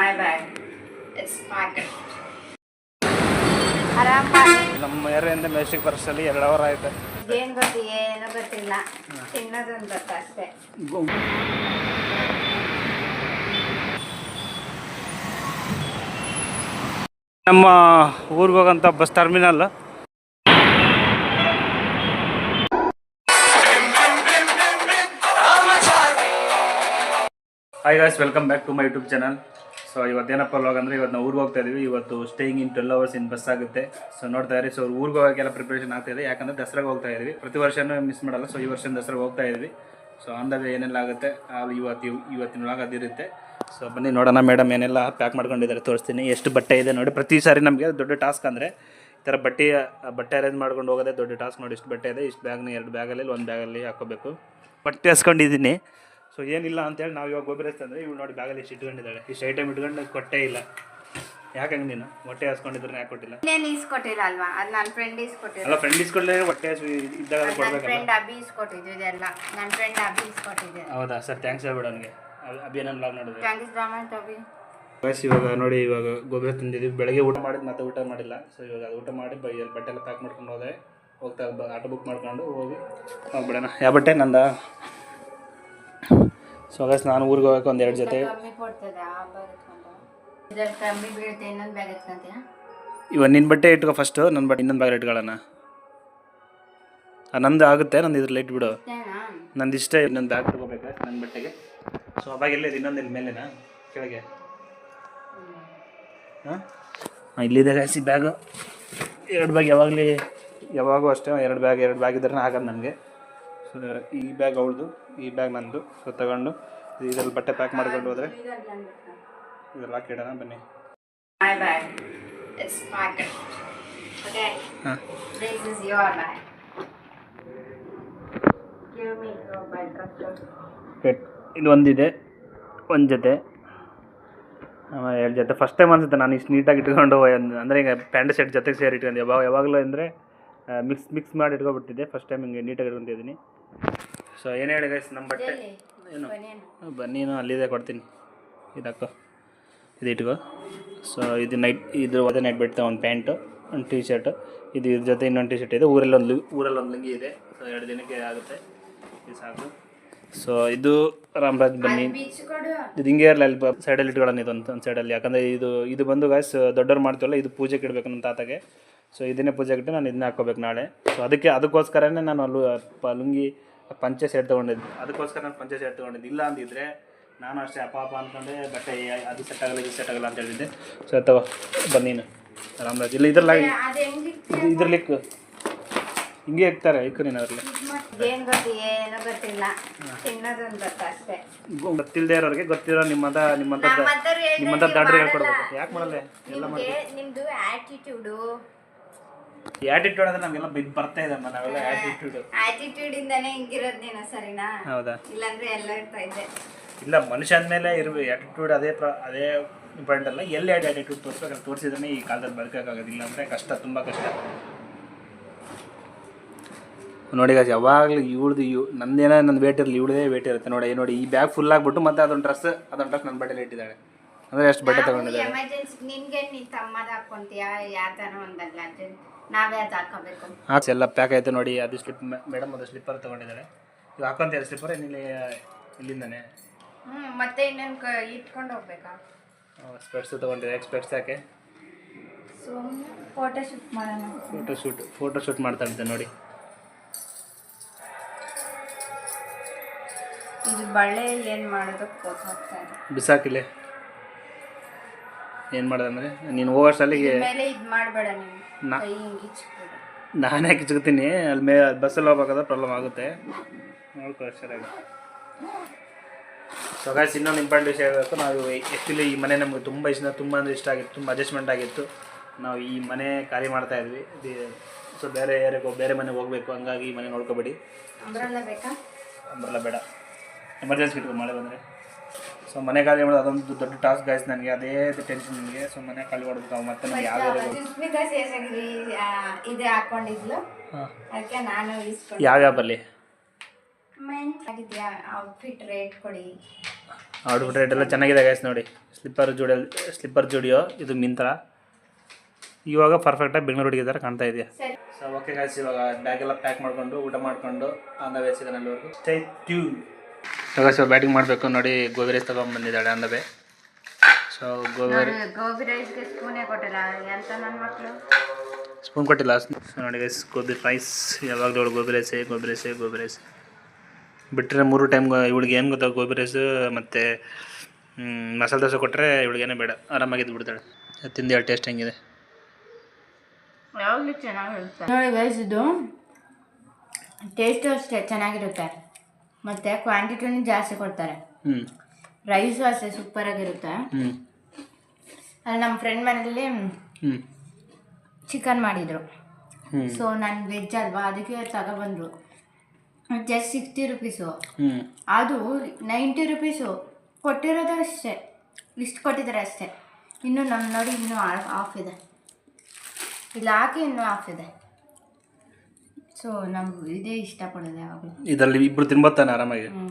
My bag. It's packed. ನಮ್ಮ ಏರಿಯಿಂದ mystic ಬರೋಷ್ಟಲ್ಲಿ ಎರಡು hour ಆಯ್ತು ಏನ್ ಗೊತ್ತಿ ಏನೂ ಗೊತ್ತಿಲ್ಲ ತಿನ್ನೋದೊಂದು ಗೊತ್ತ ಅಷ್ಟೇ ನಮ್ಮ ಊರಿಗೆ ಹೋಗೋಂಥ bus terminal hi guys welcome back to my YouTube channel so ಇವತ್ತೇನಪ್ಪ log ಅಂದರೆ ಇವತ್ತು ನಾವು ಊರಿಗೆ ಹೋಗ್ತಾ ಇದೀವಿ. ಇವತ್ತು staying in twelve hours in bus ಆಗುತ್ತೆ. ಸೊ ನೋಡ್ತಾ ಇರಿ. ಸೊ ಊರಿಗೆ ಹೋಗೋಕ್ಕೆಲ್ಲ ಪ್ರಿಪ್ರೇಷನ್ ಆಗ್ತಾ ಇದೆ. ಯಾಕಂದರೆ ದಸರಾಗೆ ಹೋಗ್ತಾ ಇದೀವಿ. ಪ್ರತಿ ವರ್ಷನೂ ಮಿಸ್ ಮಾಡಲ್ಲ. ಸೊ ಈ ವರ್ಷ ದಸರಾಗೆ ಹೋಗ್ತಾ ಇದೀವಿ. ಸೊ ಆನ್ ದ ವೇ ಏನೆಲ್ಲ ಆಗುತ್ತೆ? ಇವತ್ತು ಇವತ್ತಿನೊಳಗೆ ಅದಿರುತ್ತೆ ಸೊ ಬನ್ನಿ, ನೋಡೋಣ. ಮೇಡಮ್ ಏನೆಲ್ಲ ಪ್ಯಾಕ್ ಮಾಡ್ಕೊಂಡಿದ್ದಾರೆ ತೋರಿಸ್ತೀನಿ. ಎಷ್ಟು ಬಟ್ಟೆ ಇದೆ ನೋಡಿ. ಪ್ರತಿ ಸಾರಿ ನಮಗೆ ದೊಡ್ಡ ಟಾಸ್ಕ್ ಅಂದರೆ ಈ ಥರ ಬಟ್ಟೆ ಬಟ್ಟೆ ಅರೇಂಜ್ ಮಾಡ್ಕೊಂಡು ಹೋಗೋದೇ ದೊಡ್ಡ ಟಾಸ್ಕ್ ನೋಡಿ. ಇಷ್ಟು ಬಟ್ಟೆ ಇದೆ. ಇಷ್ಟು ಬ್ಯಾಗ್ನ ಎರಡು ಬ್ಯಾಗಲ್ಲಿ ಒಂದು ಬ್ಯಾಗಲ್ಲಿ ಹಾಕೋಬೇಕು ಬಟ್ಟೆ ಹಸ್ಕೊಂಡಿದ್ದೀನಿ ಸೊ ಏನಿಲ್ಲ ಅಂತೇಳಿ ನಾವು ಇವಾಗ ಗೊಬ್ಬರ ಅಂದರೆ ಇವ್ಳು ನೋಡಿ ಬ್ಯಾಗಲ್ಲಿ ಇಷ್ಟು ಇಟ್ಕೊಂಡಿದ್ದಾಳೆ. ಇಷ್ಟು ಐಟಮ್ ಇಟ್ಕೊಂಡು ಕೊಟ್ಟೇ ಇಲ್ಲ. ಯಾಕೆ ಹಂಗೆ ನೀನು? ಹೊಟ್ಟೆ ಹಸ್ಕೊಂಡಿದ್ರೆ ಯಾಕೆ ಕೊಟ್ಟಿಲ್ಲ? ಇನ್ನೇನು ಇಸ್ಕೊಟ್ಟಿಲ್ಲ ಅಲ್ವಾ? ಅದು ನನ್ನ ಫ್ರೆಂಡ್ ಇಸ್ಕೊಟ್ಟಿಲ್ಲ ಅಲ್ಲ ಫ್ರೆಂಡ್ ಇಸ್ಕೊಳ್ಳಿ ಹೊಟ್ಟೆ ಹಾಸ್ ಇದ್ದಾಗ ನನ್ನ ಕೊಡ್ಬೇಕಲ್ಲ? ಫ್ರೆಂಡ್ ಅಭಿ ಇಸ್ಕೊಟ್ಟಿದ್ದು ಇದೆಲ್ಲ. ನನ್ನ ಫ್ರೆಂಡ್ ಅಭಿ ಇಸ್ಕೊಟ್ಟಿದ್ದೆ ಹೌದಾ? ಸರ್ ಥ್ಯಾಂಕ್ಸ್ ಹೇಳ್ಬೇಡ ನನಗೆ ಅಭಿಯಾನ ಬ್ಲಾಗ್ ನೋಡಿದ್ರೆ? Thank you so much Abhi. Bus ಇವಾಗ ನೋಡಿ ಇವಾಗ ಗೊಬ್ಬರ ತಿಂದಿದ್ವಿ ಬೆಳಗ್ಗೆ ಊಟ ಮಾಡಿದ್ ಮತ್ತೆ ಊಟ ಮಾಡಿಲ್ಲ. ಸೊ ಇವಾಗ ಅದು ಊಟ ಮಾಡಿ ಬೈ ಬಟ್ಟೆ ಎಲ್ಲ ಪ್ಯಾಕ್ ಮಾಡ್ಕೊಂಡು ಹೋದೆ. ಹೋಗ್ತಾ ಆಟೋ ಬುಕ್ ಮಾಡ್ಕೊಂಡು ಹೋಗಿ ಹೋಗ್ಬಿಡೋಣ. ಯಾವ ಬಟ್ಟೆ? ನಂದ? ಸೊ ಗಸ್ ನಾನು ಊರಿಗೆ ಹೋಗಕ್ಕೆ ಒಂದು ಎರಡು ಜೊತೆ. ಇವಾಗ ನಿನ್ನ ಬಟ್ಟೆ ಇಟ್ಕೋ ಫಸ್ಟು ನನ್ನ ಬಟ್ಟೆ ಇನ್ನೊಂದು ಬ್ಯಾಗ್ ಇಟ್ಕೊಳ್ಳೋಣ. ನಂದು ಆಗುತ್ತೆ ನಂದು ಇದ್ರಲ್ಲಿ ಇಟ್ಬಿಡು. ನಂದು ಇಷ್ಟ ಇನ್ನೊಂದು ಬ್ಯಾಗ್ ತಗೋಬೇಕಾ ನನ್ನ ಬಟ್ಟೆಗೆ. ಸೊ ಅವಾಗ ಎಲ್ಲಿದೆ ಇನ್ನೊಂದು ಇಲ್ಲಿ ಮೇಲೆನಾ? ಕೆಳಗೆ. ಹಾಂ? ಇಲ್ಲಿದೆ ಗಾಯ್ಸಿ ಬ್ಯಾಗು ಎರಡು ಬ್ಯಾಗ್ ಯಾವಾಗಲಿ ಯಾವಾಗೂ ಅಷ್ಟೇ ಎರಡು ಬ್ಯಾಗ್ ಎರಡು ಬ್ಯಾಗ್ ಇದ್ರೆ ಆಗೋದು ನನಗೆ. ಸೊ ಈ ಬ್ಯಾಗ್ ಅವಳದು. ಈ ಬ್ಯಾಗ್ ನಂದು. ಸೊ ತಗೊಂಡು ಇದರಲ್ಲಿ ಬಟ್ಟೆ ಪ್ಯಾಕ್ ಮಾಡ್ಕೊಂಡು ಹೋದರೆ ಇದೆಲ್ಲ ಕೇಳೋಣ ಬನ್ನಿ. ಇದು ಒಂದಿದೆ ಒಂದು ಜೊತೆ. ಆಮೇಲೆ ಎರಡು ಜೊತೆ. ಫಸ್ಟ್ ಟೈಮ್ ಅನ್ಸುತ್ತೆ ನಾನು ಇಷ್ಟು ನೀಟಾಗಿ ಇಟ್ಕೊಂಡು ಅಂದರೆ ಈಗ ಪ್ಯಾಂಟ್ ಶರ್ಟ್ ಜೊತೆಗೆ ಸೇರಿ ಇಟ್ಕೊಂಡು. ಯಾವಾಗ ಯಾವಾಗಲೂ ಅಂದರೆ ಮಿಕ್ಸ್ ಮಿಕ್ಸ್ ಮಾಡಿ ಇಟ್ಕೊಬಿಟ್ಟಿದ್ದೆ. ಫಸ್ಟ್ ಟೈಮ್ ಹಿಂಗೆ ನೀಟಾಗಿ ಇಟ್ಕೊತಿದ್ದೀನಿ ಸೊ ಏನು ಹೇಳಿ ಗೈಸ್ ನಮ್ಮ ಬಟ್ಟೆ? ಏನು? ಬನ್ನಿನೂ ಅಲ್ಲಿದೆ ಕೊಡ್ತೀನಿ. ಇದಕ್ಕ. ಇದು ಇಟ್ಕೋ. ಸೊ ಇದು ನೈಟ್ ಇದು ಅದೇ ನೈಟ್ ಬಿಡ್ತಾ ಒಂದು ಪ್ಯಾಂಟು ಒಂದು ಟೀ ಶರ್ಟು ಇದು ಇದ್ರ ಜೊತೆ ಇನ್ನೊಂದು ಟೀ ಶರ್ಟ್ ಇದೆ. ಊರಲ್ಲಿ ಒಂದು ಊರಲ್ಲಿ ಒಂದು ಲುಂಗಿ ಇದೆ. ಸೊ ಎರಡು ದಿನಕ್ಕೆ ಆಗುತ್ತೆ. ಇದು ಸಾಕು. ಸೊ ಇದು ರಾಮರಾಜ್ ಬನ್ನಿ. ಇದು ಹಿಂಗೆ ಇರಲ್ಲ ಅಲ್ಲಿ ಸೈಡಲ್ಲಿ ಇಟ್ಕೊಳ್ಳೋಣ ಇದು ಒಂದು ಒಂದು ಸೈಡಲ್ಲಿ ಯಾಕಂದರೆ ಇದು ಇದು ಬಂದು ಗಾಯ್ಸ್ ದೊಡ್ಡವ್ರು ಮಾಡ್ತೀವಲ್ಲ ಇದು ಪೂಜೆಗೆ ಇಡಬೇಕು ನಮ್ಮ ತಾತಗೆ. ಸೊ ಇದನ್ನೇ ಪೂಜೆಗೆ ಇಟ್ಟು ನಾನು ಇದನ್ನೇ ಹಾಕೋಬೇಕು ನಾಳೆ. ಸೊ ಅದಕ್ಕೆ ಅದಕ್ಕೋಸ್ಕರನೇ ನಾನು ಅಲ್ಲೂ ಲುಂಗಿ ಪಂಚೆ ಸೆಟ್ ತೊಗೊಂಡಿದ್ದು. ಅದಕ್ಕೋಸ್ಕರ ನಾನು ಪಂಚೆ ಸೆಟ್ ತೊಗೊಂಡಿದ್ದು. ಇಲ್ಲ ಅಂದಿದ್ರೆ ನಾನು ಅಷ್ಟೇ ಅಪ್ಪ ಅಪ್ಪ ಅಂದ್ಕೊಂಡೆ ಬಟ್ಟೆ ಅದು ಸೆಟ್ ಆಗಲ್ಲ ಇದು ಸೆಟ್ ಆಗಲ್ಲ ಅಂತ ಹೇಳಿದ್ದೆ. ಸೊ ತಗೋ ಬನ್ನೀನು ರಾಮರಾಜ್ ಇಲ್ಲ ಇದ್ರಲ್ಲಿ ಆಗಿ ಹೆಂಗೆ ಇದು ಇದ್ರಲ್ಲಿ ಇಕ್ಕು. ಹಿಂಗೆ ಇಕ್ತಾರೆ ಇಕ್ಕು ನೀನು ಅದರಲ್ಲಿ. ಏನ್ ಗೊತ್ತಿ ಏನೂ ಗೊತ್ತಿಲ್ಲ. ತಿನ್ನೋದೊಂದು ಗೊತ್ತ ಅಷ್ಟೇ. ಗೊತ್ತಿಲ್ಲದೆ ಇರೋರಿಗೆ ಗೊತ್ತಿರೋ ನಿಮ್ಮಂತ ನಿಮ್ಮಂತ ನಿಮ್ಮಂತ ದಾಡ್ರಿ. ಹೇಳ್ಕೊಡ್ಬೇಕು. ಯಾಕೆ ಮಾಡಲ್ಲ? ಎಲ್ಲ ಮಾಡಿ ನಿಮ್ದು ಆಟಿಟ್ಯೂಡು ಆಟಿಟ್ಯೂಡ್ ಅಂದ್ರೆ ನಮಗೆಲ್ಲ ಬಿದ್ದು ಬರ್ತಾ ಇದೆ ನಾವೆಲ್ಲ ಆಟಿಟ್ಯೂಡ್ ಆಟಿಟ್ಯೂಡ್ ಇಂದಾನೇ ಹಿಂಗಿರೋದ್ ನೀನು ಸರಿನಾ? ಹೌದಾ? ಇಲ್ಲಾಂದ್ರೆ ಎಲ್ಲ ಇರ್ತಾ ಇದ್ದೆ ಇಲ್ಲ ಮನುಷ್ಯ ಅಂದಮೇಲೆ ಇರ್ಬೇಕು ಆಟಿಟ್ಯೂಡ್ ಅದೇ ಪ್ರ ಅದೇ ಇಂಪಾರ್ಟೆಂಟ್ ಅಲ್ಲ ಎಲ್ಲಿ ಆಟಿಟ್ಯೂಡ್ ತೋರಿಸ್ಬೇಕು ತೋರಿಸಿದ್ರೆ ಈ ಕಾಲದಲ್ಲಿ ಬದುಕೋಕ್ಕಾಗೋದಿಲ್ಲ ಅಂದರೆ ಕಷ್ಟ ತುಂಬ ಕಷ್ಟ. ನೋಡಿ ಗಾಜ್ ಯಾವಾಗಲೂ ಇವಳ್ದು ಇವ್ ನಂದೇನೋ ನನ್ನ ವೇಟ್ ಇರಲಿ ಇವಳದೇ ವೇಟ್ ಇರುತ್ತೆ. ನೋಡಿ ನೋಡಿ ಈ ಬ್ಯಾಗ್ ಫುಲ್ ಆಗಿಬಿಟ್ಟು ಮತ್ತೆ ಅದೊಂದು ಡ್ರೆಸ್ ಅದೊಂದು ಡ್ರೆಸ್ ನನ್ನ ಬಟ್ಟೆಲಿ ಇಟ್ಟಿದ್ದಾಳೆ. ಅಂದರೆ ಎಷ್ಟು ಬಟ್ಟೆ ತಗೊಂಡಿದ್ದಾಳೆ. ಎಮರ್ಜೆನ್ಸಿ ನಿನ್ಗೆ ನಿನ್ನ ತಮ್ಮದ ಹಾಕ್ಕೊಂತೀಯ ಯಾವ ಥರ ಒಂದಲ್ಲ ನಾವೇ ಅದು ಹಾಕೋಬೇಕು. ಎಲ್ಲ ಪ್ಯಾಕ್ ಆಯ್ತು ನೋಡಿ ಅದು ಸ್ಲಿಪ್ ಮೇಡಮ್ ಅದು ಸ್ಲಿಪ್ಪರ್ ತಗೊಂಡಿದ್ದಾರೆ. ಇದು ಹಾಕೊಂತ ಸ್ಲಿಪ್ಪರ್ ಇಲ್ಲಿ ಇಲ್ಲಿಂದಾನೆ? ಹ್ಞೂ ಮತ್ತೆ ಇನ್ನೇನು ಕ ಇಟ್ಕೊಂಡು ಹೋಗ್ಬೇಕಾ? ಸ್ಪೆಟ್ಸ್ ತೊಗೊಂಡಿದ್ದೆ ಸ್ಪೆಟ್ಸ್ ಯಾಕೆ? ಸುಮ್ಮನೆ ಫೋಟೋ ಶೂಟ್ ಮಾಡೋಣ. ಫೋಟೋ ಶೂಟ್ ಫೋಟೋ ಶೂಟ್ ಮಾಡ್ತಾ ಇದ್ದೆ ನೋಡಿ. ಇದು ಬಳ್ಳೆ ಏನು ಮಾಡೋದಕ್ಕೆ ಗೊತ್ತಾಗ್ತಾ ಏನು ಮಾಡೋದಂದ್ರೆ ನೀನು ಹೋಗೋಷ್ಟಲ್ಲಿಗೆ ಮೇಲೆ ಇದು ಮಾಡಬೇಡ ನೀವು ನಾ- ಕೈ ಹಿಂಗೆ ನಾನೇ ಅಲ್ಲಿ ಮೇ ಬಸ್ಸಲ್ಲಿ ಹೋಗ್ಬೇಕಾದ್ರೆ ಪ್ರಾಬ್ಲಮ್ ಆಗುತ್ತೆ. ನೋಡ್ಕೊ ಸರಿಯಾಗಿ ಸೊ ಗಾಯ್ಸ್ ಇನ್ನೊಂದು ಇಂಪಾರ್ಟೆಂಟ್ ವಿಷಯ ಹೇಳಬೇಕು. ನಾವು ಆ್ಯಕ್ಚುಲಿ ಈ ಮನೆ ನಮಗೆ ತುಂಬ ಇಷ್ಟ ತುಂಬ ಅಂದರೆ ಇಷ್ಟ ಆಗಿತ್ತು ತುಂಬ ಅಡ್ಜಸ್ಟ್ಮೆಂಟ್ ಆಗಿತ್ತು. ನಾವು ಈ ಮನೆ ಖಾಲಿ ಮಾಡ್ತಾ ಇದ್ವಿ. ಸೊ ಬೇರೆ ಏರಿಯಾಗೆ ಬೇರೆ ಮನೆಗೆ ಹೋಗಬೇಕು ಹಂಗಾಗಿ ಈ ಮನೆ ನೋಡ್ಕೋಬೇಡಿ. ಅಂಬ್ರಲ್ಲ ಬೇಕಾ? ಅಂಬರಲ್ಲ ಬೇಡ. ಎಮರ್ಜೆನ್ಸಿ ಇಟ್ಕೊ ಮಳೆ ಬಂದರೆ. ಸೊ ಮನೆ ಖಾಲಿ ಮಾಡೋದು ಅದೊಂದು ದೊಡ್ಡ ಟಾಸ್ಕ್ ಗಾಯ್ಸ್ ನನಗೆ ಅದೇ ಟೆನ್ಷನ್ ನನಗೆ ಸೊ ಮನೆ ಖಾಲಿ ಮಾಡ್ಬೇಕು ಮತ್ತೆ ನನಗೆ ಯಾವ ಸುಸ್ಮಿತಾ ಶೇಷಗಿರಿ ಆ, ಇದು ಹಾಕೊಂಡಿದ್ಲು. ಹಾಂ. ಅದಕ್ಕೆ ನಾನು ಇಸ್ಕೊಂಡು ಯಾವ್ಯಾವ ಬರಲಿ? ಆಗಿದ್ಯಾ ಔಟ್ಫಿಟ್ ರೇಟ್ ಕೊಡಿ. ಔಟ್ಫಿಟ್ ರೇಟ್ ಎಲ್ಲ ಚೆನ್ನಾಗಿದೆ ಗೈಸ್ ನೋಡಿ. ಸ್ಲಿಪ್ಪರ್ ಜುಡಿಯೋ ಸ್ಲಿಪ್ಪರ್ ಜುಡಿಯೋ ಇದು ಮಿಂತ್ರ. ಇವಾಗ ಪರ್ಫೆಕ್ಟಾಗಿ ಬೆಂಗಳೂರು ಹುಡುಗಿ ಥರ ಕಾಣ್ತಾ ಇದೆಯಾ? ಸರಿ. ಸೊ ಓಕೆ ಗಾಯ್ಸ್ ಇವಾಗ ಬ್ಯಾಗ್ ಎಲ್ಲ ಪ್ಯಾಕ್ ಮಾಡಿಕೊಂಡು ಊಟ ಮಾಡಿಕೊಂಡು ಆನ್ ದ ವೇ ಸಿಗನಲ್ಲಿವರೆಗೂ ಸ್ಟೇ ಟ್ಯೂ ಇವಾಗ ಸೊ ಬ್ಯಾಟಿಂಗ್ ಮಾಡಬೇಕು ನೋಡಿ. ಗೋಬಿ ರೈಸ್ ತಗೊಂಡ್ಬಂದಿದ್ದಾಳೆ ಅಂದಬೆ. ಸೊ ಗೋಬಿ ಗೋಬಿ ರೈಸ್ಗೆ ಸ್ಪೂನೇ ಕೊಟ್ಟಿಲ್ಲ. ಎಂತ ನನ್ನ ಮಕ್ಕಳು ಸ್ಪೂನ್ ಕೊಟ್ಟಿಲ್ಲ. ಸೊ ನೋಡಿ ಗೈಸ್ ಗೋಬಿ ರೈಸ್ ಯಾವಾಗಲೂ ಅವಳು ಗೋಬಿ ರೈಸೇ ಗೋಬಿ ರೈಸೇ ಗೋಬಿ ರೈಸ್. ಬಿಟ್ಟರೆ ಮೂರು ಟೈಮ್ ಇವಳಿಗೆ ಏನು ಗೊತ್ತಾ ಗೋಬಿ ರೈಸ್ ಮತ್ತು ಮಸಾಲೆ ದೋಸೆ ಕೊಟ್ಟರೆ ಇವಳಿಗೇನೇ ಬೇಡ. ಆರಾಮಾಗಿದ್ದು ಬಿಡ್ತಾಳೆ ತಿಂದು ಹೇಳಿ ಟೇಸ್ಟ್ ಹೆಂಗಿದೆ. ಯಾವಾಗಲೂ ಚೆನ್ನಾಗಿರುತ್ತೆ. ನೋಡಿ ಗೈಸ್ ಇದು ಟೇಸ್ಟು ಅಷ್ಟೇ ಚೆನ್ನಾಗಿರುತ್ತೆ. ಮತ್ತು ಕ್ವಾಂಟಿಟಿನೂ ಜಾಸ್ತಿ ಕೊಡ್ತಾರೆ. ರೈಸ್ ರೈಸು ಅಷ್ಟೇ ಸೂಪರಾಗಿರುತ್ತೆ ಹ್ಮ್. ಅಲ್ಲಿ ನಮ್ಮ ಫ್ರೆಂಡ್ ಮನೇಲಿ ಚಿಕನ್ ಮಾಡಿದ್ರು. ಸೊ ನಾನು ವೆಜ್ ಅಲ್ವಾ? ಅದಕ್ಕೆ ತಗೊಬಂದ್ರು ಜಸ್ಟ್ ಸಿಕ್ಸ್ಟಿ ರುಪೀಸು ಅದು ನೈಂಟಿ ರುಪೀಸು ಕೊಟ್ಟಿರೋದು ಅಷ್ಟೇ. ಇಷ್ಟು ಕೊಟ್ಟಿದ್ದಾರೆ ಅಷ್ಟೇ. ಇನ್ನು ನಮ್ಮ ನೋಡಿ ಇನ್ನೂ ಆಫ್ ಇದೆ. ಇಲ್ಲಿ ಹಾಕಿ ಇನ್ನೂ ಆಫ್ ಇದೆ. ಸೊ ನಮ್ಗೆ ಇದೇ ಇಷ್ಟಪಡೋದು ಯಾವಾಗಲೂ. ಇದರಲ್ಲಿ ಇಬ್ಬರು ತಿನ್ಬತ್ತಾನೆ ತಾನೆ ಆರಾಮಾಗಿ ಹ್ಞೂ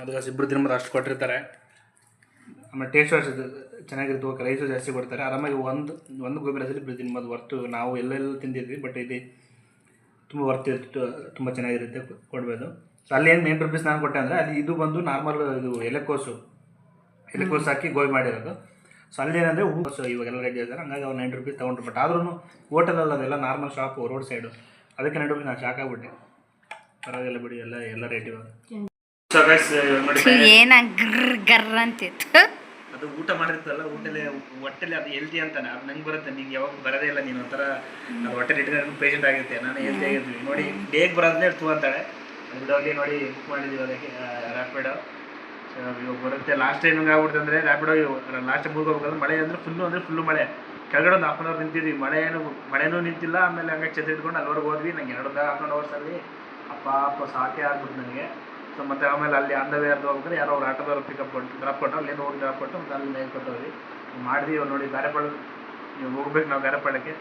ಅದಕ್ಕೆ ಇಬ್ಬರು ತಿನ್ಬೋದು ಅಷ್ಟು ಕೊಟ್ಟಿರ್ತಾರೆ. ಆಮೇಲೆ ಟೇಸ್ಟ್ ಅಷ್ಟು ಚೆನ್ನಾಗಿರುತ್ತೆ ಓಕೆ ರೈಸು ಜಾಸ್ತಿ ಕೊಡ್ತಾರೆ. ಆರಾಮಾಗಿ ಒಂದು ಒಂದು ಗೋಬಿ ರೈಸಲ್ಲಿ ಇಬ್ಬರು ತಿನ್ಬೋದು ಹೊರ್ತು ನಾವು ಎಲ್ಲೆಲ್ಲ ತಿಂದಿದ್ವಿ ಬಟ್ ಇದು ತುಂಬ ವರ್ತ್ ಇರ್ತಿತ್ತು ತುಂಬ ಚೆನ್ನಾಗಿರುತ್ತೆ ಕೊಡ್ಬೋದು. ಸೊ ಅಲ್ಲಿ ಏನು ನೈನ್ ರುಪೀಸ್ ನಾನು ಕೊಟ್ಟೆ ಅಂದರೆ ಅಲ್ಲಿ ಇದು ಬಂದು ನಾರ್ಮಲ್ ಇದು ಎಲೆಕೋಸು ಎಲೆಕೋಸು ಹಾಕಿ ಗೋಬಿ ಮಾಡಿರೋದು. ಸೊ ಅಲ್ಲಿ ಏನಂದರೆ ಹೂ ಸೊ ಇವಾಗೆಲ್ಲ ರೆಡಿ ಇದ್ದಾರೆ ಹಂಗಾಗಿ ಅವ್ರು ನೈನ್ ರುಪೀಸ್ ತೊಗೊಂಡ್ರು. ಬಟ್ ಆದ್ರೂ ಹೋಟೆಲಲ್ಲಿ ಅದೆಲ್ಲ ನಾರ್ಮಲ್ ಶಾಪು ರೋಡ್ ಸೈಡು ಅದಕ್ಕೆ ನಡುವೆ ನಾನು ಶಾಕ್ ಆಗ್ಬಿಟ್ಟೆ. ಪರವಾಗಿಲ್ಲ ಬಿಡಿ ಎಲ್ಲ ಎಲ್ಲ ರೇಟ್ ಇವಾಗ. ಸೊ ಗೈಸ್ ನೋಡಿ ಏನ ಗರ್ ಗರ್ ಅಂತಿತ್ತು. ಅದು ಊಟ ಮಾಡಿರ್ತಲ್ಲ ಊಟಲೆ ಹೊಟ್ಟೆಲಿ ಅದು ಹೆಲ್ದಿ ಅಂತಾನೆ ಅದು ನಂಗೆ ಬರುತ್ತೆ ನಿಂಗೆ ಯಾವಾಗ ಬರೋದೇ ಇಲ್ಲ ನೀನು ಒಂಥರ ಅದು ಹೊಟ್ಟೆಲಿ ಇಟ್ಕೊಂಡು ಪೇಷಂಟ್ ಆಗಿರ್ತೀಯ ನಾನು ಹೆಲ್ದಿ ಆಗಿರ್ತೀನಿ. ನೋಡಿ ಬೇಗ ಬರೋದನ್ನೇ ಟೂ ಅಂತಾಳೆ. ಬಿಡೋಗಿ ನೋಡಿ ಬುಕ್ ಮಾಡಿದ್ದೀವಿ ಅದಕ್ಕೆ ರ್ಯಾಪಿಡೋ ಇವಾಗ ಬರುತ್ತೆ ಲಾಸ್ಟ್ ಟೈಮ್ ಹಂಗೆ ಆಗ್ಬಿಡ್ತು ಅಂದರೆ ರ್ಯಾಪಿಡೋ ಲಾಸ್ಟ್ ಟೈಮ್ ಹೋಗ್ಬೇಕಂದ್ರೆ ಮಳೆ ಅಂದರೆ ಫುಲ್ಲು ಅಂದರೆ ಫುಲ್ಲು ಮಳೆ. ಕೆಳಗಡೆ ಒಂದು ಹಾಫ್ ಅನ್ ಅವರ್ ನಿಂತಿದ್ವಿ. ಮಳೆ ಏನು ಮಳೆನೂ ನಿಂತಿಲ್ಲ. ಆಮೇಲೆ ಹಂಗೆ ಛತ್ರಿ ಇಟ್ಕೊಂಡು ಅಲ್ಲಿವರೆಗೆ ಹೋದ್ವಿ. ನಂಗೆ ಎರಡು ಅನ್ ಅವರ್ಸಲ್ಲಿ ಅಪ್ಪ ಅಪ್ಪ ಸಾಕೆ ಆಗ್ಬಿಟ್ಟು ನನಗೆ ಸೊ ಮತ್ತೆ ಆಮೇಲೆ ಅಲ್ಲಿ ಆನ್ ದ ವೇ ಅದು ಹೋಗ್ಬಿಟ್ರೆ ಯಾರೋ ಅವ್ರು ಆಟೋದವ್ರು ಪಿಕಪ್ ಕೊಟ್ಟು ಡ್ರಾಪ್ ಕೊಟ್ಟು ಅಲ್ಲೇನು ಹೋಗಿ ಡ್ರಾಪ್ ಕೊಟ್ಟು ಮತ್ತೆ ಅಲ್ಲಿ ಮೇಲೆ ಕೊಟ್ಟವ್ರಿ ಮಾಡಿದ್ವಿ. ಇವಾಗ ನೋಡಿ ಗಾರೆಪಾಳು ನೀವು ಹೋಗ್ಬೇಕು ನಾವು ಗಾರೆಪಾಳಕ್ಕೆ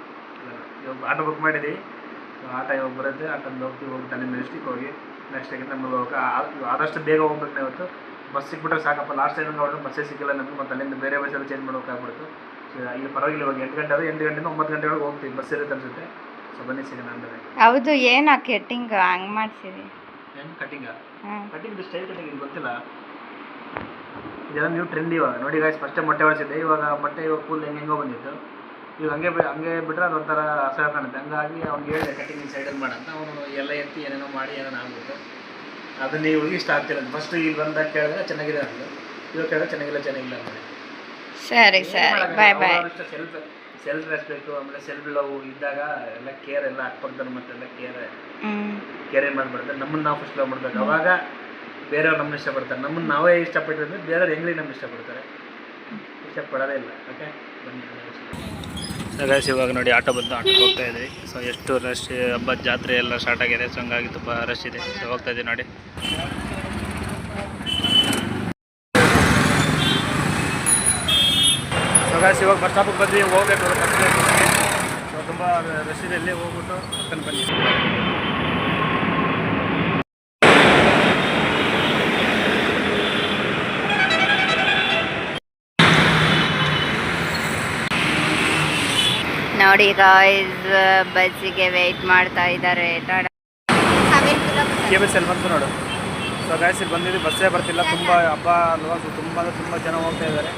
ಇವಾಗ ಆಟೋ ಬುಕ್ ಮಾಡಿದ್ವಿ ಆಟ ಇವಾಗ ಬರುತ್ತೆ. ಆಟೋ ಹೋಗ್ತೀವಿ. ಹೋಗಿ ತಲೆ ಮೆಜೆಸ್ಟಿಕ್ ಹೋಗಿ ನೆಕ್ಸ್ಟ್ ನಮ್ಗೆ ಹೋಗಕ್ಕೆ ಆದಷ್ಟು ಬೇಗ ಹೋಗ್ಬೇಕು ಇವತ್ತು ಬಸ್ ಸಿಕ್ಬಿಟ್ರೆ ಸಾಕಪ್ಪ. ಲಾಸ್ಟ್ ಟೈಮ್ ಹೊರಟು ಬಸ್ಸೇ ಸಿಕ್ಕಿಲ್ಲ ನಮಗೆ. ಮತ್ತೆ ಅಲ್ಲಿಂದ ಬೇರೆ ಬಸ್ಸಲ್ಲಿ ಚೇಂಜ್ ಮಾಡ್ಬೇಕಾಗ್ಬಿಡ್ತು. ಇಲ್ಲಿ ಪರವಾಗಿಲ್ಲ ಇವಾಗ ಎಂಟು ಗಂಟೆ ಆದರೆ ಎಂಟು ಗಂಟೆಯಿಂದ ಒಂಬತ್ತು ಗಂಟೆ ಒಳಗೆ ಹೋಗ್ತೀವಿ ಬಸ್ ಇರುತ್ತೆ ಅನ್ಸುತ್ತೆ. ಸೊ ಬನ್ನಿ ಸಿಗೋಣ ಅಂದರೆ ಹೌದು ಏನು ಆ ಕಟ್ಟಿಂಗ್ ಹಂಗೆ ಮಾಡ್ಸಿರಿ ಏನು ಕಟಿಂಗ ಕಟಿಂಗ್ ಸ್ಟೈಲ್ ಕಟಿಂಗ್ ಇದು ಗೊತ್ತಿಲ್ಲ. ಇದೆಲ್ಲ ನ್ಯೂ ಟ್ರೆಂಡ್ ಇವಾಗ. ನೋಡಿ ಗಾಯ್ಸ್ ಫಸ್ಟೇ ಮೊಟ್ಟೆ ಹೊಡಿಸಿದ್ದೆ ಇವಾಗ ಮೊಟ್ಟೆ ಇವಾಗ ಫುಲ್ ಹೆಂಗೆ ಹೆಂಗೋ ಬಂದಿತ್ತು. ಇವಾಗ ಹಂಗೆ ಹಂಗೆ ಬಿಟ್ರೆ ಒಂಥರ ಅಸಹ ಕಾಣುತ್ತೆ. ಹಂಗಾಗಿ ಅವ್ನಿಗೆ ಹೇಳಿದೆ ಕಟಿಂಗ್ ಸೈಡಲ್ಲಿ ಮಾಡಂತ ಅವನು ಎಲ್ಲ ಎತ್ತಿ ಏನೇನೋ ಮಾಡಿ ಏನೇನೋ ಆಗ್ಬಿಟ್ಟು ಅದನ್ನ ಇವ್ರಿಗೆ ಇಷ್ಟ ಆಗ್ತಿರೋದು. ಫಸ್ಟ್ ಇಲ್ಲಿ ಬಂದಾಗ ಕೇಳಿದ್ರೆ ಚೆನ್ನಾಗಿದೆ ಅಂತ ಇವಾಗ ಕೇಳಿದ್ರೆ ಚೆನ್ನಾಗಿಲ್ಲ ಚೆನ್ನಾಗಿಲ್ಲ ಅಂದ್ರೆ ಸರಿ ಸರಿ. Bye bye self self respect ಆಮೇಲೆ ಸೆಲ್ಫ್ ಲವ್ ಇದ್ದಾಗ ಎಲ್ಲ ಕೇರ್ ಎಲ್ಲ ಅಕ್ಕಪಕ್ಕದ ಮತ್ತೆಲ್ಲ ಕೇರ್ ಕೇರ್ ಏನು ಮಾಡ್ಬಿಡ್ತಾರೆ ನಮ್ಮನ್ನ ನಾವು ಫಸ್ಟ್ ಲವ್ ಮಾಡ್ಬೇಕು. ಅವಾಗ ಬೇರೆಯವ್ರು ನಮ್ಮನ್ನ ಇಷ್ಟಪಡ್ತಾರೆ. ನಮ್ಮನ್ನ ನಾವೇ ಇಷ್ಟಪಟ್ಟಿದ್ರೆ ಬೇರೆಯವ್ರು ಹೆಂಗ್ಲಿ ನಮ್ಮ ಇಷ್ಟಪಡ್ತಾರೆ? ಇಷ್ಟಪಡೋದೇ ಇಲ್ಲ. ಓಕೆ ಬನ್ನಿ. ಇವಾಗ ನೋಡಿ ಆಟೋ ಬಂದು ಆಟೋ ಹೋಗ್ತಾ ಇದ್ವಿ. ಸೊ ಎಷ್ಟು ರಶ್ ಹಬ್ಬದ ಜಾತ್ರೆ ಎಲ್ಲ ಸ್ಟಾರ್ಟ್ ಆಗಿದೆ. ಸೊ ಹಂಗಾಗಿ ತುಂಬ ರಶ್ ಇದೆ. ಸೊ ಹೋಗ್ತಾ ಇದ್ದೀವಿ ನೋಡಿ. ಸೊ ಗೈಸ್ ಇವಾಗ ಬಸ್ ಸ್ಟಾಪಿಗೆ ಬಂದ್ವಿ ಹೋಗ್ಬೇಕು ಸೊ ತುಂಬ ರಶ್ ಇದೆ ಇಲ್ಲಿ ಹೋಗ್ಬಿಟ್ಟು ಅಕ್ಕನ ಬನ್ನಿ. ನೋಡಿ ಗಾಯ್ಸ್ ಬಸ್ಸಿಗೆ ವೆಯ್ಟ್ ಮಾಡ್ತಾ ಇದ್ದಾರೆ. ಕೆ ಬಸ್ ಎಲ್ಲಿ ಬಂತು ನೋಡು. ಸೊ ಗಾಯ್ಸ್ ಇಲ್ಲಿ ಬಂದಿದ್ದು ಬಸ್ಸೇ ಬರ್ತಿಲ್ಲ. ತುಂಬ ಹಬ್ಬ ಅಲ್ವಾ ತುಂಬ ಅಂದರೆ ತುಂಬ ಜನ ಹೋಗ್ತಾ ಇದ್ದಾರೆ.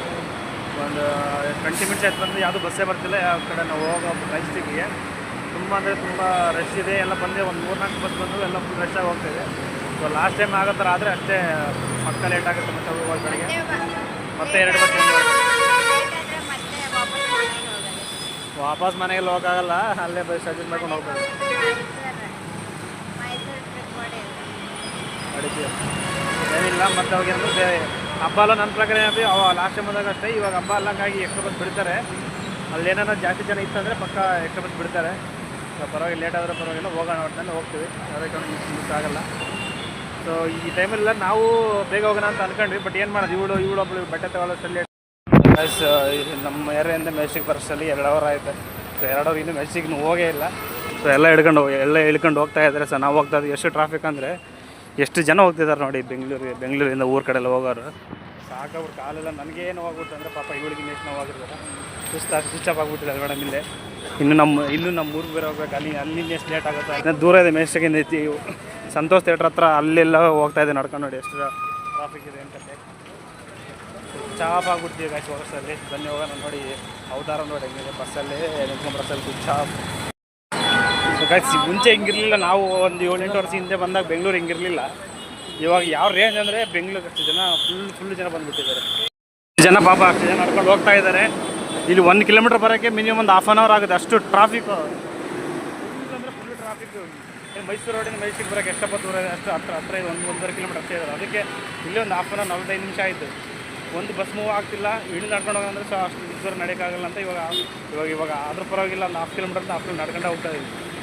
ಒಂದು ಟ್ವೆಂಟಿ ಮಿನಿಟ್ಸ್ ಆಯ್ತು ಬಂದು ಯಾವುದೂ ಬಸ್ಸೇ ಬರ್ತಿಲ್ಲ ಯಾವ ಕಡೆ ನಾವು ಹೋಗೋ ರೈಸ್ಟಿಗೆ ತುಂಬ ಅಂದರೆ ತುಂಬ ರಶ್ ಇದೆ ಎಲ್ಲ ಬಂದೆ ಒಂದು ಮೂರ್ನಾಲ್ಕು ಬಸ್ ಬಂದು ಎಲ್ಲ ಫುಲ್ ರಶ್ ಆಗಿ ಹೋಗ್ತಾ ಇದೆ ಸೊ ಲಾಸ್ಟ್ ಟೈಮ್ ಆಗೋ ಥರ ಆದರೆ ಅಷ್ಟೇ ಪಕ್ಕ ಲೇಟ್ ಆಗುತ್ತೆ ಮತ್ತೆ ಬೆಳಗ್ಗೆ. ಮತ್ತೆ ಎರಡು ಬಸ್. ವಾಪಸ್ ಮನೆಗೆಲ್ಲ ಹೋಗೋಕ್ಕಾಗಲ್ಲ ಅಲ್ಲೇ ಬಸ್ ಅಡ್ಜಸ್ಟ್ ಮಾಡ್ಕೊಂಡು ಹೋಗ್ಬೋದು. ಅಡಿಕೆ ಏನಿಲ್ಲ ಮತ್ತೆ ಅವಾಗ ಏನಂದ್ರೆ ಬೇರೆ ಹಬ್ಬ ಎಲ್ಲ ನನ್ನ ಪ್ರಕಾರ ಏನಂದ್ರೆ ಲಾಸ್ಟ್ ಟೈಮ್ ಬಂದಾಗ ಅಷ್ಟೇ. ಇವಾಗ ಹಬ್ಬ ಅಲ್ಲಂಗಾಗಿ ಎಕ್ಸ್ಟ್ರಾ ಬಸ್ ಬಿಡ್ತಾರೆ. ಅಲ್ಲಿ ಏನಾರ ಜಾಸ್ತಿ ಜನ ಇತ್ತಂದರೆ ಪಕ್ಕ ಎಕ್ಸ್ಟ್ರಾ ಬಸ್ ಬಿಡ್ತಾರೆ. ಸೊ ಪರವಾಗಿಲ್ಲ ಲೇಟ್ ಆದರೆ ಪರವಾಗಿಲ್ಲ. ಹೋಗೋಣ ಒಟ್ಟಿನಲ್ಲಿ ಹೋಗ್ತೀವಿ. ಕಾರಣ ಮಿಸ್ ಆಗಲ್ಲ. ಸೊ ಈ ಟೈಮಲ್ಲ ನಾವು ಬೇಗ ಹೋಗೋಣ ಅಂತ ಅನ್ಕೊಂಡ್ವಿ. ಬಟ್ ಏನು ಮಾಡೋದು? ಇವಳು ಇವಳು ಒಬ್ಳು ಬಟ್ಟೆ ತಗೊಳ್ಳೋಷ್ಟಲ್ಲಿ ಪ್ಲಸ್ ನಮ್ಮ ಏರಿಯಿಂದ ಮೆಸ್ಟಿಗೆ ಬರೋಷ್ಟಲ್ಲಿ ಎರಡು ಅವರ್ ಆಯ್ತು. ಸೊ ಎರಡು ಅವರ್ ಇನ್ನೂ ಮೆಸ್ಟಿಗೆ ಹೋಗೇ ಇಲ್ಲ. ಸೊ ಎಲ್ಲ ಹಿಡ್ಕೊಂಡು ಹೋಗಿ, ಎಲ್ಲ ಇಳ್ಕೊಂಡು ಹೋಗ್ತಾ ಇದ್ದಾರೆ. ಸೊ ನಾವು ಹೋಗ್ತಾ ಇದ್ದೀವಿ. ಎಷ್ಟು ಟ್ರಾಫಿಕ್ ಅಂದರೆ ಎಷ್ಟು ಜನ ಹೋಗ್ತಿದ್ದಾರೆ ನೋಡಿ ಬೆಂಗಳೂರಿಗೆ, ಬೆಂಗಳೂರಿಂದ ಊರ ಕಡೆ ಎಲ್ಲ ಹೋಗೋರು ಸಾಕವ್ರ ಕಾಲೆಲ್ಲ ನನಗೇನು ಹೋಗ್ಬಿಟ್ಟು ಅಂದರೆ ಪಾಪ ಇವಳಿಗೆ ಎಷ್ಟು ನೋವಾಗಿರ್ತದೆ ಸುಸ್ತು ಸ್ವಿಚ್ ಆಫ್ ಆಗ್ಬಿಟ್ಟಿದೆ ಮೇಡಮ್ ಇಲ್ಲೇ ಇನ್ನು ನಮ್ಮ ಇನ್ನು ನಮ್ಮ ಊರಿಗೆ ಬೇರೆ ಹೋಗ್ಬೇಕು. ಅಲ್ಲಿ ಅಲ್ಲಿಂದ ಎಷ್ಟು ಲೇಟ್ ಆಗುತ್ತೆ? ದೂರ ಇದೆ ಮೇಸ್ಟಗಿಂದ ಐತಿ ಸಂತೋಷ್ ಥಿಯೇಟ್ರ್ ಹತ್ರ ಅಲ್ಲೆಲ್ಲ ಹೋಗ್ತಾ ಇದೆ ನಡ್ಕೊಂಡು ನೋಡಿ ಎಷ್ಟು ಟ್ರಾಫಿಕ್ ಇದೆ ಅಂತ ಚಾಪ್ ಆಗ್ಬಿಡ್ತೀವಿ ಗಾಯ್ಸ್ ಬಸ್ಸಲ್ಲಿ ಬನ್ನಿ ಹೋಗೋಣ ನೋಡಿ. ಅವತಾರ ನೋಡಿ, ಹೆಂಗಿದೆ. ಬಸ್ಸಲ್ಲಿ ನಿಂತ್ಕೊಂಡು ಬಸ್ಸಲ್ಲಿ ಸ್ವಿಚ್ ಗಾಯ್ಸ್ ಮುಂಚೆ ಹಿಂಗಿರಲಿಲ್ಲ, ನಾವು ಒಂದು ಏಳೆಂಟು ವರ್ಷ ಹಿಂದೆ ಬಂದಾಗ ಬೆಂಗಳೂರು ಹಿಂಗಿರಲಿಲ್ಲ. ಇವಾಗ ಯಾವ ರೇಂಜ್ ಅಂದರೆ ಬೆಂಗಳೂರು ಅಷ್ಟು ಜನ ಫುಲ್ ಫುಲ್ ಜನ ಬಂದುಬಿಟ್ಟಿದ್ದಾರೆ. ಜನ ಪಾಪ ಅಷ್ಟು ಜನ ನಡ್ಕೊಂಡು ಹೋಗ್ತಾ ಇದ್ದಾರೆ. ಇಲ್ಲಿ ಒಂದು ಕಿಲೋಮೀಟರ್ ಬರೋಕ್ಕೆ ಮಿನಿಮಮ್ ಒಂದು ಹಾಫ್ ಆನ್ ಅವರ್ ಆಗುತ್ತೆ. ಅಷ್ಟು ಟ್ರಾಫಿಕ್ ಅಂದರೆ ಫುಲ್ ಟ್ರಾಫಿಕ್ ಮೈಸೂರು ರೋಡಿನ ಮೈಸೂರಿಗೆ ಬರೋಕ್ಕೆ ಎಷ್ಟಪ್ಪ ದೂರ ಅಷ್ಟು ಹತ್ರ ಹತ್ರ ಇದೆ, ಒಂದು ಒಂದೂವರೆ ಕಿಲೋಮೀಟರ್ ಅಷ್ಟೇ ಇದ್ದಾರೆ ಅದಕ್ಕೆ ಇಲ್ಲಿ ಒಂದು ಹಾಫ್ ಆನ್ ಅವರ್ ನಲ್ವತ್ತೈದು ನಿಮಿಷ ಆಯಿತು. ಒಂದು ಬಸ್ ಮೂವ್ ಆಗ್ತಿಲ್ಲ. ಇಳಿದು ನಡ್ಕೊಂಡು ಹೋಗಂದ್ರೆ ಸೊ ಅಷ್ಟು ದೂರ ನಡೆಯೋಕ್ಕಾಗಲ್ಲ ಅಂತ ಇವಾಗ ಇವಾಗ ಇವಾಗ ಅದ್ರ ಪರವಾಗಿಲ್ಲ, ಒಂದು ಹಾಫ್ ಕಿಲೋಮೀಟರ್ ಅಂತ ಹಾಫ್ ಕಿಲೋಮೀಟರ್ ನಡ್ಕೊಂಡು ಹೋಗ್ತಾ ಇದ್ದೀವಿ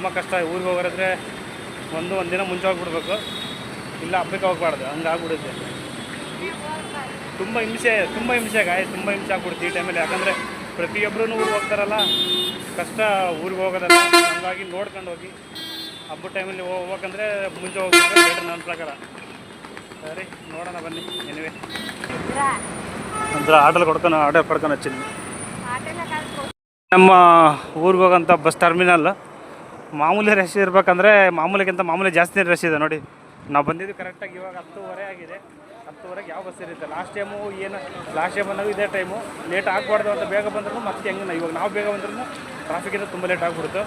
ತುಂಬ ಕಷ್ಟ ಊರಿಗೆ ಹೋಗೋದ್ರೆ ಒಂದು ಒಂದು ದಿನ ಮುಂಚೆ ಹೋಗ್ಬಿಡ್ಬೇಕು ಇಲ್ಲ ಹಬ್ಬಕ್ಕೆ ಹೋಗ್ಬಾರ್ದು. ಹಂಗಾಗ್ಬಿಡುತ್ತೆ. ತುಂಬ ಹಿಂಸೆ ತುಂಬ ಹಿಂಸೆ ಗಾಯ ತುಂಬ ಹಿಂಸೆ ಆಗ್ಬಿಡುತ್ತೆ ಈ ಟೈಮಲ್ಲಿ ಯಾಕಂದರೆ ಪ್ರತಿಯೊಬ್ಬರೂ ಊರಿಗೆ ಹೋಗ್ತಾರಲ್ಲ ಕಷ್ಟ ಊರಿಗೆ ಹೋಗೋದಲ್ಲ. ಹಂಗಾಗಿ ನೋಡ್ಕೊಂಡು ಹೋಗಿ ಹಬ್ಬದ ಟೈಮಲ್ಲಿ ಹೋಗ್ಬೇಕಂದ್ರೆ ಮುಂಚೆ ಹೋಗ್ಬೇಕು ಬೇಟ್ರ್ ನನ್ನ ಪ್ರಕಾರ. ಸರಿ ನೋಡೋಣ ಬನ್ನಿ. ಏನಿವೆ ಅಂದ್ರೆ ಆಟೋಲ್ ಕೊಡ್ಕೊಂಡು ಆರ್ಡರ್ ಪಡ್ಕೊಂಡು ಹಚ್ಚಿದ್ವಿ. ನಮ್ಮ ಊರಿಗೆ ಹೋಗೋಂಥ ಬಸ್ ಟರ್ಮಿನಲ್ ಮಾಮೂಲಿ ರಶ್ ಇರ್ಬೇಕಂದ್ರೆ ಮಾಮೂಲಿಗಿಂತ ಮಾಮೂಲಿ ಜಾಸ್ತಿ ರಶ್ ಇದೆ ನೋಡಿ. ನಾವು ಬಂದಿದ್ದು ಕರೆಕ್ಟಾಗಿ ಇವಾಗ ಹತ್ತುವರೆ ಆಗಿದೆ. ಹತ್ತುವರೆಗೆ ಯಾವ ಬಸ್ ಇರುತ್ತೆ? ಲಾಸ್ಟ್ ಟೈಮು ಏನು ಲಾಸ್ಟ್ ಟೈಮ್ ಅನ್ನೋದು ಇದೇ ಟೈಮು ಲೇಟ್ ಆಗಬಾರ್ದು ಅಂತ ಬೇಗ ಬಂದ್ರೂ ಮತ್ತೆ ಹೆಂಗೆ ಇವಾಗ ನಾವು ಬೇಗ ಬಂದ್ರೂ ಟ್ರಾಫಿಕಿಂದ ತುಂಬ ಲೇಟ್ ಆಗಿಬಿಡ್ತು